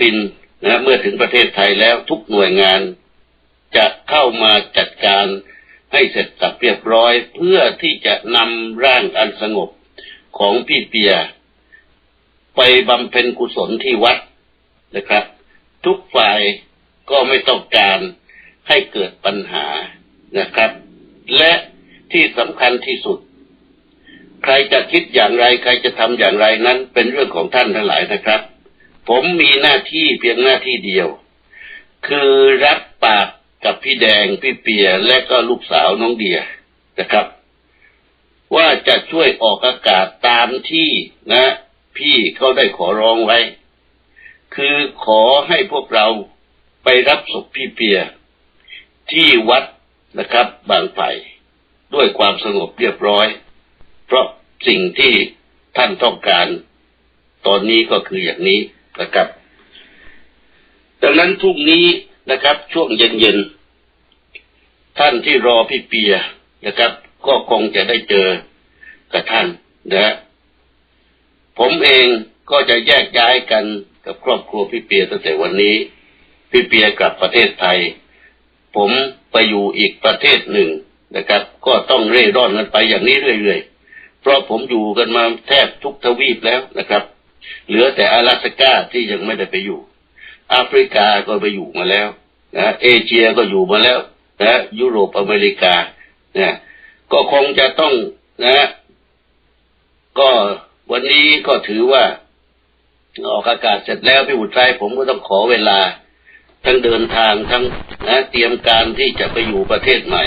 บินนะเมื่อถึงประเทศไทยแล้วทุกหน่วยงาน จะเข้ามาจัดการให้เสร็จสับเรียบร้อยเพื่อที่จะนำร่างอันสงบของพี่เปีย ไปบำเพ็ญกุศลที่วัดนะครับ ทุกฝ่ายก็ไม่ต้องการให้เกิดปัญหานะครับ และที่สำคัญที่สุด ใครจะคิดอย่างไร ใครจะทำอย่างไรนั้นเป็นเรื่องของท่านทั้งหลายนะครับ ผมมีหน้าที่เพียงหน้าที่เดียว คือรับปากกับพี่แดงพี่เปียและก็ลูกสาวน้องเดียนะครับ ว่าจะช่วยออกอากาศตามที่นะ พี่เขาได้ขอร้องไว้ คือขอให้พวกเราไปรับศพพี่เปีย ที่วัดนะครับ บางไผ่ด้วยความสงบเรียบร้อย เพราะสิ่งที่ท่านต้องการ ตอนนี้ก็คืออย่างนี้ นะครับ ดังนั้นพรุ่งนี้นะครับ ช่วงเย็นๆท่านที่รอพี่เปียนะครับ ก็คงจะได้เจอกับท่านนะผมเองก็จะแยกย้ายกันกับครอบครัวพี่เปียตั้งแต่วันนี้ พี่เปียกลับประเทศไทย ผมไปอยู่อีกประเทศหนึ่งนะครับ ก็ต้องเร่ร่อนกันไปอย่างนี้เรื่อยๆ เพราะผมอยู่กันมาแทบทุกทวีปแล้วนะครับ เหลือแต่阿拉斯ก้าที่ยังไม่ได้ไปอยู่แอฟริกาก็ไปอยู่มาแล้วนะเอเชียก็อยู่มาแล้วนะยุโรปอเมริกานะก็คงจะต้องนะ ก็วันนี้ก็ถือว่า ออกอากาศเสร็จแล้วพี่บุตรชัยผมก็ต้องขอเวลา ทั้งเดินทางทั้งนะ เตรียมการที่จะไปอยู่ประเทศใหม่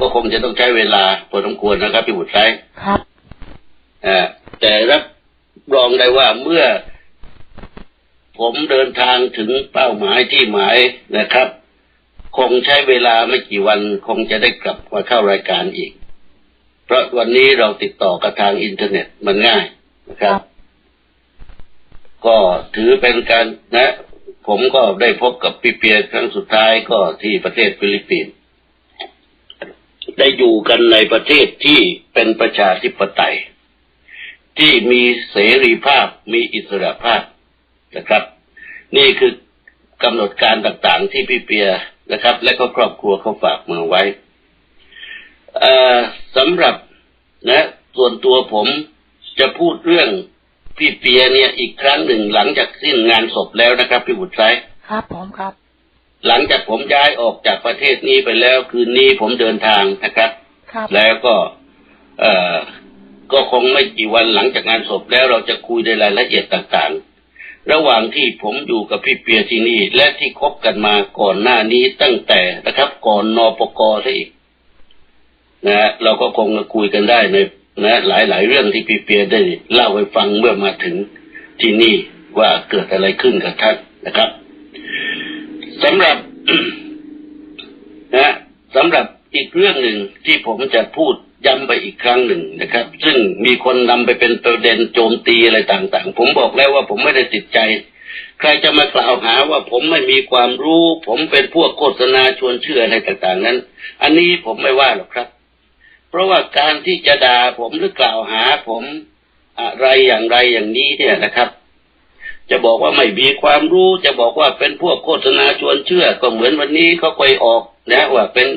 ก็คงจะต้องใช้เวลาพอสมควรนะครับพี่บุตรชัย ครับ อ่าแต่รับ รองได้ว่าเมื่อ ผมเดินทางถึงเป้าหมายที่หมายนะครับ คงใช้เวลาไม่กี่วันคงจะได้กลับมาเข้ารายการอีก เพราะวันนี้เราติดต่อกับทางอินเทอร์เน็ตมันง่ายนะครับ ก็ถือเป็นการนะ ผมก็ได้พบกับพี่เปียครั้งสุดท้ายก็ที่ประเทศฟิลิปปินส์ได้อยู่กันในประเทศที่เป็นประชาธิปไตย ที่มีเสรีภาพมีอิสระภาพนะครับ นี่คือกำหนดการต่างๆ ที่พี่เปียนะครับ และก็ครอบครัวเขาฝากมาไว้เอ่อสำหรับนะส่วนตัวผมจะพูดเรื่องพี่เปียเนี่ยอีกครั้งหนึ่งหลังจากสิ้นงานศพแล้วนะครับพี่บุตรชัยครับผมครับ หลังจากผมย้ายออกจากประเทศนี้ไปแล้ว คืนนี้ผมเดินทางนะครับ ครับ แล้วก็ เอ่อ ก็คงไม่กี่วันหลังจากงานศพแล้วเราจะคุยในรายละเอียดต่างๆ ระหว่างที่ผมอยู่กับพี่เปียที่นี่ และที่คบกันมาก่อนหน้านี้ตั้งแต่นะครับก่อนนปกซะอีกนะฮะเราก็คงจะคุยกันได้ในนะหลายๆเรื่องที่พี่เปียได้เล่าให้ฟังเมื่อมาถึงที่นี่ว่าเกิดอะไรขึ้นกับท่านนะครับสำหรับนะสำหรับอีกเรื่องหนึ่งที่ผมจะพูด ย้ำไปอีกครั้งหนึ่งนะครับ ซึ่งมีคนนำไปเป็นประเด็นโจมตีอะไรต่างๆ ผมบอกแล้วว่าผมไม่ได้ติดใจ ใครจะมากล่าวหาว่าผมไม่มีความรู้ ผมเป็นพวกโฆษณาชวนเชื่ออะไรต่างๆ นั้น อันนี้ผมไม่ว่าหรอกครับ เพราะว่าการที่จะด่าผมหรือกล่าวหาผมอะไรอย่างไรอย่างนี้เนี่ยนะครับ จะบอกว่าไม่มีความรู้ จะบอกว่าเป็นพวกโฆษณาชวนเชื่อ ก็เหมือนวันนี้เขาเคยออกนะว่าเป็น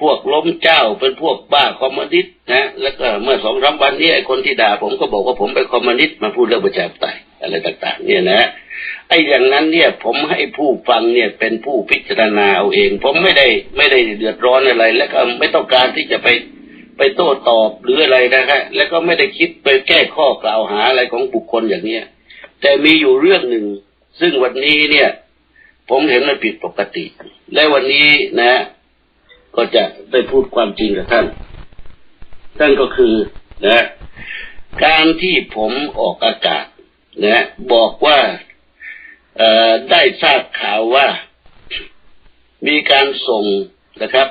พวกล้มเจ้าเป็นพวกบ้าคอมมิวนิสต์นะ แล้วก็เมื่อสองสามวันนี้ไอ้คนที่ด่าผมก็บอกว่าผมเป็นคอมมิวนิสต์มาพูดเรื่องประชาธิปไตยอะไรต่าง ๆ เนี่ยนะไอ้อย่างนั้นเนี่ยผมให้ผู้ฟังเนี่ยเป็นผู้พิจารณาเอาเอง ผมไม่ได้ไม่ได้เดือดร้อนอะไร และก็ไม่ต้องการที่จะไปไปโต้ตอบหรืออะไรนะฮะแล้วก็ไม่ได้คิดไปแก้ข้อกล่าวหาอะไรของบุคคลอย่างเนี้ยแต่มีอยู่เรื่องหนึ่ง ซึ่งวันนี้เนี่ย ผมเห็นมันผิดปกติ และวันนี้นะ ก็จะได้พูดความจริงกับท่านท่านก็คือนะการที่ผมออกอากาศนะบอกว่าได้ทราบข่าวว่า มีการส่งนะครับ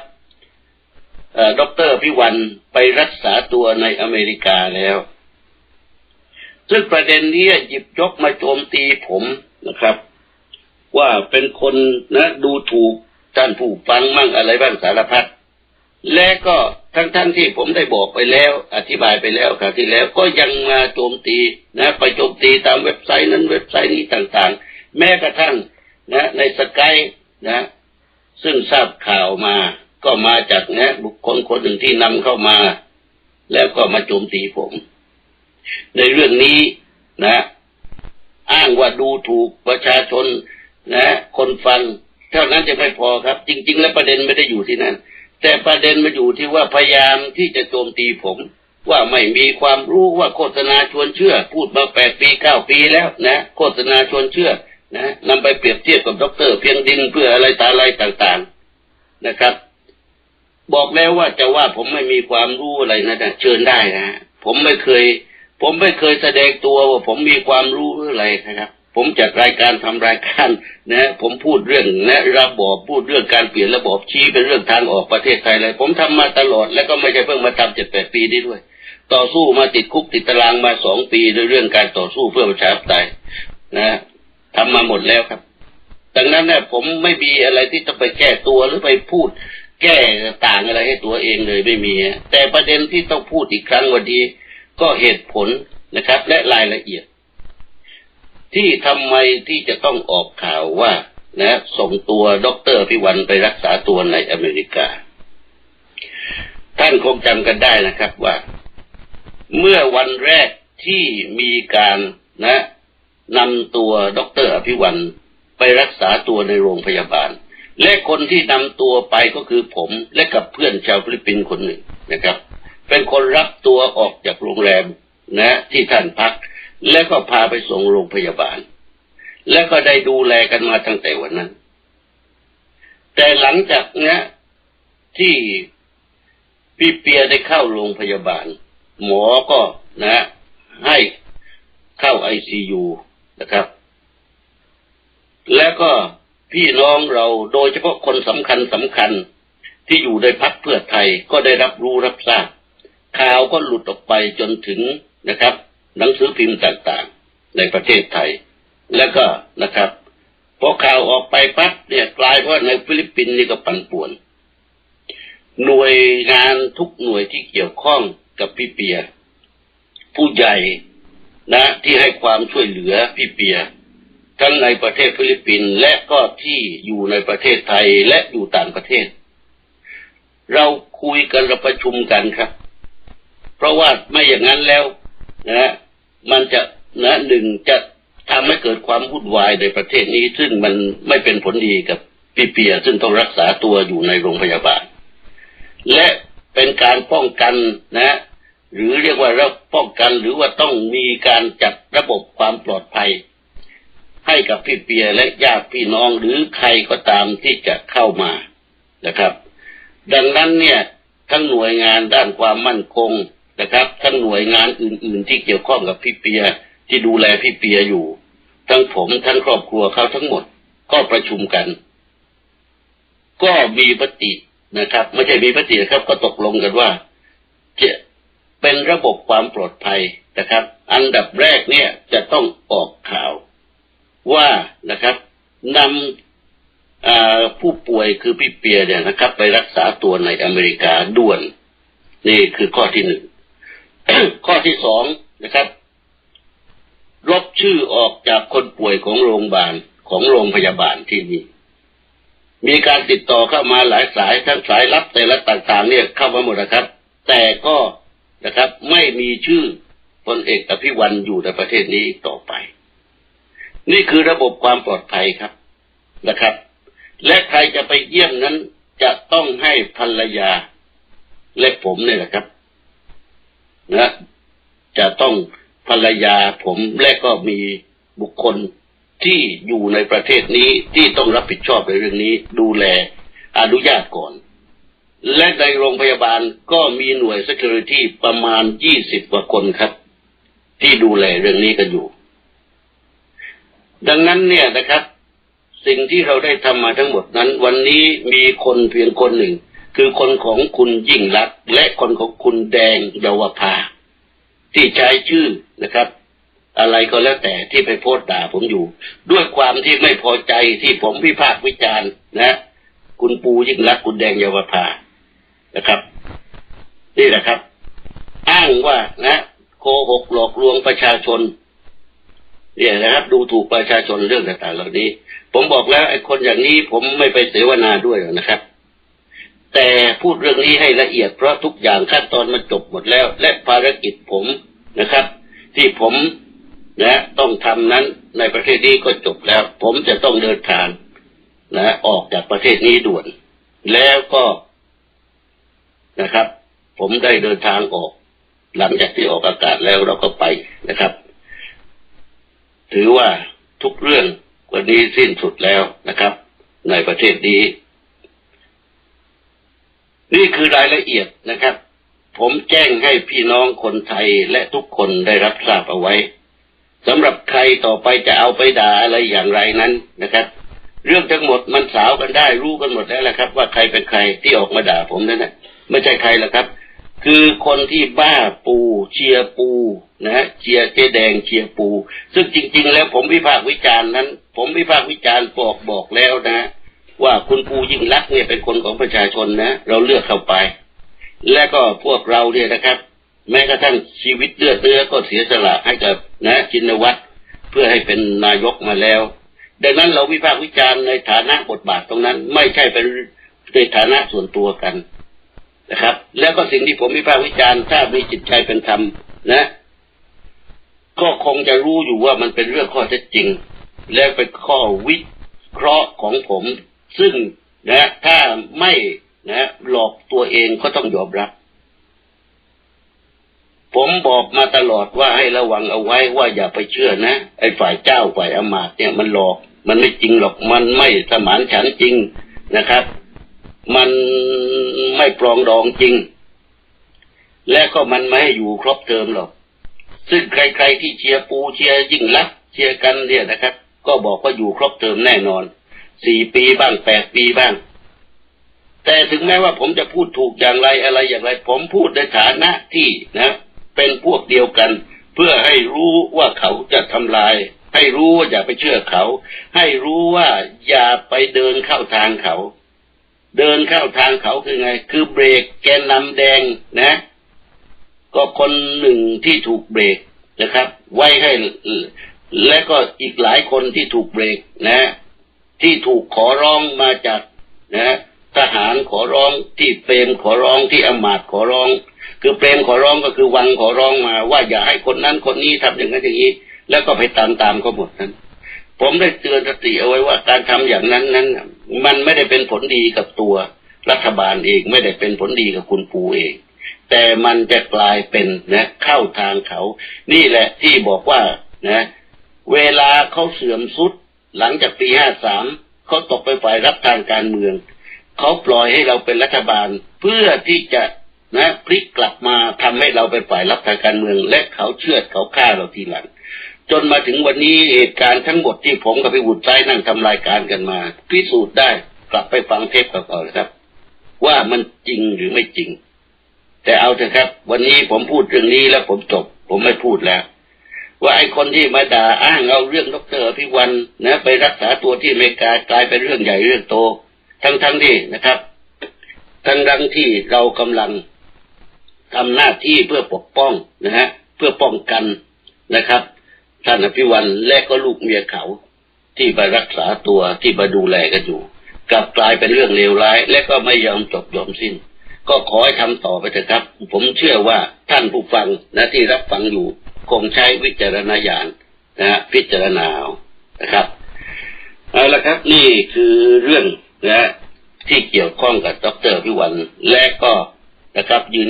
เอ่อดรพิวันไปรักษาตัวในอเมริกาแล้ว ซึ่งประเด็นนี้หยิบยกมาโจมตีผมนะครับ ว่าเป็นคนนะดูถูก ท่านผู้ฟังมั่งอะไรบ้างสารพัดและก็ทั้งๆทที่ผมได้บอกไปแล้ว อธิบายไปแล้วคราวที่แล้วก็ยังมาโจมตีนะ ไปโจมตีตามเว็บไซต์นั้นเว็บไซต์นี้ต่างๆ แม้กระทั่งนะ ในสกายนะ ซึ่งทราบข่าวมา ก็มาจากนะบุคคลคนหนึ่งที่นำเข้ามา แล้วก็มาโจมตีผม ในเรื่องนี้นะ อ้างว่าดูถูกประชาชนนะ คนฟัง เท่านั้นจะไม่พอครับ จริง ๆ แล้วประเด็นไม่ได้อยู่ที่นั่นแต่ประเด็นมาอยู่ที่ว่าพยายามที่จะโจมตีผม ว่าไม่มีความรู้ว่าโฆษณาชวนเชื่อ พูดมาแปดปีเก้าปีแล้วนะโฆษณาชวนเชื่อนะนำไปเปรียบเทียบกับด็อกเตอร์เพียงดินเพื่ออะไรตาอะไรต่างๆนะครับ บอกแล้วว่าจะว่าผมไม่มีความรู้อะไรนะนะเชิญได้นะผมไม่เคย ผมไม่เคยแสดงตัวว่าผมมีความรู้หรืออะไรนะครับ ผมจัดรายการทำรายการนะผมพูดเรื่องนะระบอบพูดเรื่องการเปลี่ยนระบอบชี้เป็นเรื่องทางออกประเทศไทยเลยผมทำมาตลอดแล้วก็ไม่ใช่เพิ่งมาทำเจ็ดแปดปีนี้ด้วย ต่อสู้มาติดคุกติดตารางมาสองปีในเรื่องการต่อสู้เพื่อประชาธิปไตยนะทำมาหมดแล้วครับ ดังนั้นเนี่ยผมไม่มีอะไรที่จะไปแก้ตัวหรือไปพูด แก้ต่างอะไรให้ตัวเองเลยไม่มีแต่ประเด็นที่ต้องพูดอีกครั้งวันนี้ก็เหตุผลนะครับ และรายละเอียด ที่ทำไมที่จะต้องออกข่าวว่า นะ ส่งตัวด็อกเตอร์พิวันไปรักษาตัวในอเมริกา ท่านคงจำกันได้นะครับว่า เมื่อวันแรกที่มีการนะนำตัวด็อกเตอร์อภิวันไปรักษาตัวในโรงพยาบาล และคนที่นำตัวไปก็คือผมและกับเพื่อนชาวฟิลิปปินส์คนหนึ่งนะครับ เป็นคนรับตัวออกจากโรงแรมนะ ที่ท่านพัก แล้วก็พาไปส่งโรงพยาบาล แล้วก็ได้ดูแลกันมาตั้งแต่วันนั้น แต่หลังจากนะที่พี่เปียได้เข้าโรงพยาบาล หมอก็นะ ให้เข้าไอซียูนะครับ แล้วก็พี่น้องเราโดยเฉพาะคนสำคัญสำคัญที่อยู่ในพักเพื่อไทยก็ได้รับรู้รับทราบข่าวก็หลุดออกไปจนถึงนะครับ หนังสือพิมพ์ต่างๆ ในประเทศไทย แล้วก็นะครับพอข่าวออกไปปั๊บเนี่ยกลายว่าในฟิลิปปินส์นี่ก็ปั่นป่วน หน่วยงานทุกหน่วยที่เกี่ยวข้องกับพี่เปีย ผู้ใหญ่นะที่ให้ความช่วยเหลือพี่เปีย ทั้งในประเทศฟิลิปปินส์และก็ที่อยู่ในประเทศไทยและอยู่ต่างประเทศ เราคุยกันเราประชุมกันครับ เพราะว่าไม่อย่างนั้นแล้วนะ มันจะนะหนึ่งจะทำให้เกิดความวุ่นวายในประเทศนี้ ซึ่งมันไม่เป็นผลดีกับพี่เปียซึ่งต้องรักษาตัวอยู่ในโรงพยาบาล และเป็นการป้องกันนะ หรือเรียกว่าเราป้องกันหรือว่าต้องมีการจัดระบบความปลอดภัย ให้กับพี่เปียและญาติพี่น้องหรือใครก็ตามที่จะเข้ามานะครับ ดังนั้นเนี่ย ทั้งหน่วยงานด้านความมั่นคง นะครับทั้งหน่วยงานอื่น ๆ ที่เกี่ยวข้องกับพี่เปียที่ดูแลพี่เปียอยู่ ทั้งผมทั้งครอบครัวเขาทั้งหมดก็ประชุมกัน ก็มีปฏินะครับ ไม่ใช่มีปฏินะครับ ก็ตกลงกันว่าจะเป็นระบบความปลอดภัยนะครับ อันดับแรกเนี่ยจะต้องออกข่าว ว่านะครับนำผู้ป่วยคือพี่เปียเนี่ยนะครับ ไปรักษาตัวในอเมริกาด่วน นี่คือข้อที่หนึ่ง ข้อที่สองนะครับลบชื่อออกจากคนป่วยของโรงพยาบาลของโรงพยาบาลที่นี่มีการติดต่อเข้ามาหลายสายทั้งสายรับแต่ละต่างๆ เนี่ยเข้ามาหมดนะครับ แต่ก็นะครับ ไม่มีชื่อพลเอกอภิวันอยู่ในประเทศนี้ต่อไป นี่คือระบบความปลอดภัยครับนะครับ และใครจะไปเยี่ยมนั้นจะต้องให้ภรรยาและผมเนี่ยนะครับ นะจะต้องภรรยาผมและก็มีบุคคลที่อยู่ในประเทศนี้ที่ต้องรับผิดชอบในเรื่องนี้ ดูแลอนุญาตก่อน และในโรงพยาบาลก็มีหน่วย security ประมาณยี่สิบกว่าคนครับ ที่ดูแลเรื่องนี้กันอยู่ ดังนั้นเนี่ยนะครับ สิ่งที่เราได้ทำมาทั้งหมดนั้น วันนี้มีคนเพียงคนหนึ่ง คือคนของคุณยิ่งรักและคนของคุณแดงเยาวภา ที่ใช้ชื่อนะครับ อะไรก็แล้วแต่ที่ไปโพสต์ด่าผมอยู่ ด้วยความที่ไม่พอใจที่ผมพิพากวิจารณ์นะคุณปูยิ่งรักคุณแดงเยาวภานะครับ นี่แหละครับ อ้างว่านะโกหกหลอกลวงประชาชน เนี่ยนะครับ ดูถูกประชาชนเรื่องต่างๆเหล่านี้ ผมบอกแล้วไอ้คนอย่างนี้ผมไม่ไปเสวนาด้วยหรอกนะครับ แต่พูดเรื่องนี้ให้ละเอียดเพราะทุกอย่างขั้นตอนมันจบหมดแล้ว และภารกิจผมนะครับ ที่ผมนะต้องทำนั้นในประเทศนี้ก็จบแล้ว ผมจะต้องเดินทางนะออกจากประเทศนี้ด่วน แล้วก็นะครับ ผมได้เดินทางออก หลังจากที่ออกอากาศแล้วเราก็ไปนะครับ ถือว่าทุกเรื่องวันนี้สิ้นสุดแล้วนะครับ ในประเทศนี้ นี่คือรายละเอียดนะครับ ผมแจ้งให้พี่น้องคนไทยและทุกคนได้รับทราบเอาไว้สำหรับใครต่อไปจะเอาไปด่าอะไรอย่างไรนั้นนะครับ เรื่องทั้งหมดมันสาวกันได้รู้กันหมดแล้วแหละครับ ว่าใครเป็นใครที่ออกมาด่าผมนั่นนะไม่ใช่ใครหรอกครับ คือคนที่บ้าปูเชียปูนะฮะเชียเจแดงเชียปู ซึ่งจริง ๆ แล้วผมวิพากษ์วิจารณ์นั้น ผมวิพากษ์วิจารณ์บอกบอกแล้วนะ งปูยิ่งรักเนี่ยเป็นคนของประชาชนนะ เราเลือกเข้าไป และก็พวกเราเนี่ยนะครับ แม้กระทั่งชีวิตเลือดเนื้อก็เสียสละให้กับนะจินวัตรเพื่อให้เป็นนายกมาแล้ว ดังนั้นเราวิพากษ์วิจารณ์ในฐานะบทบาทตรงนั้น ไม่ใช่เป็นในฐานะส่วนตัวกันนะครับ แล้วก็สิ่งที่ผมวิพากษ์วิจารณ์ถ้ามีจิตใจเป็นธรรมนะ ก็คงจะรู้อยู่ว่ามันเป็นเรื่องข้อเท็จจริง และเป็นข้อวิเคราะห์ของผม ซึ่งนะถ้าไม่นะหลอกตัวเองก็ต้องยอมรับ ผมบอกมาตลอดว่าให้ระวังเอาไว้ว่าอย่าไปเชื่อนะไอ้ฝ่ายเจ้าฝ่ายอำมาต์เนี่ยมันหลอก มันไม่จริงหรอกมันไม่สมานฉันจริงนะครับ มันไม่ปรองดองจริง และก็มันไม่ให้อยู่ครบเทอมหรอก ซึ่งใคร ๆ ที่เชียร์ปูเชียร์ยิ่งรักเชียร์กันเนี่ยนะครับ ก็บอกว่าอยู่ครบเทอมแน่นอน สี่ปีบ้างแปดปีบ้าง แต่ถึงแม้ว่าผมจะพูดถูกอย่างไรอะไรอย่างไร ผมพูดในฐานะที่นะ เป็นพวกเดียวกัน เพื่อให้รู้ว่าเขาจะทำลาย ให้รู้ว่าอย่าไปเชื่อเขา ให้รู้ว่าอย่าไปเดินเข้าทางเขา เดินเข้าทางเขาคือไง คือเบรกแกนนำแดงนะ ก็คนหนึ่งที่ถูกเบรกนะครับ ไว้ให้และก็อีกหลายคนที่ถูกเบรกนะ ที่ถูกขอร้องมาจากนะทหารขอร้องที่เปรมขอร้องที่อมาตขอร้อง คือเปรมขอร้องก็คือวังขอร้องมา ว่าอย่าให้คนนั้นคนนี้ทำอย่างนั้นอย่างนี้ แล้วก็ไปตามตามเขาหมดนั้น ผมได้เตือนสติเอาไว้ว่าการทำอย่างนั้นนั้น มันไม่ได้เป็นผลดีกับตัวรัฐบาลเองไม่ได้เป็นผลดีกับคุณปูเอง แต่มันจะกลายเป็นนะเข้าทางเขา นี่แหละที่บอกว่านะ เวลาเขาเสื่อมสุด หลังจากปีห้าสามเขาตกไปฝ่ายรับทางการเมือง เขาปล่อยให้เราเป็นรัฐบาล เพื่อที่จะนะพลิกกลับมาทำให้เราเป็นฝ่ายรับทางการเมือง และเขาเชื่อเขาฆ่าเราทีหลัง จนมาถึงวันนี้เหตุการณ์ทั้งหมดที่ผมกับพี่วุฒิใจนั่งทำรายการกันมา พิสูจน์ได้กลับไปฟังเทปเก่าๆนะครับ ว่ามันจริงหรือไม่จริง แต่เอาเถอะครับ วันนี้ผมพูดเรื่องนี้แล้วผมจบ ผมไม่พูดแล้ว ว่าไอ้คนที่มาด่าอ้างเอาเรื่องดรพิวันนะไปรักษาตัวที่อเมริกากลายเป็นเรื่องใหญ่เรื่องโต ทั้งๆทที่นะครับ ทั้งทั้งที่เรากำลังทำหน้าที่เพื่อปกป้องนะฮะเพื่อป้องกันนะครับท่านอภิวันและก็ลูกเมียเขาที่ไปรักษาตัวที่มาดูแลกันอยู่กลับกลายเป็นเรื่องเลวร้าย และก็ไม่ยอมจบยอมสิ้น ก็ขอให้ทำต่อไปเถอะครับ ผมเชื่อว่าท่านผู้ฟังนะที่รับฟังอยู่ คงใช้วิจารณญาณนะฮะพิจารณาเอานะครับเอาละครับนี่คือเรื่องนะที่เกี่ยวข้องกับดรพิวันและก็นะครับยืน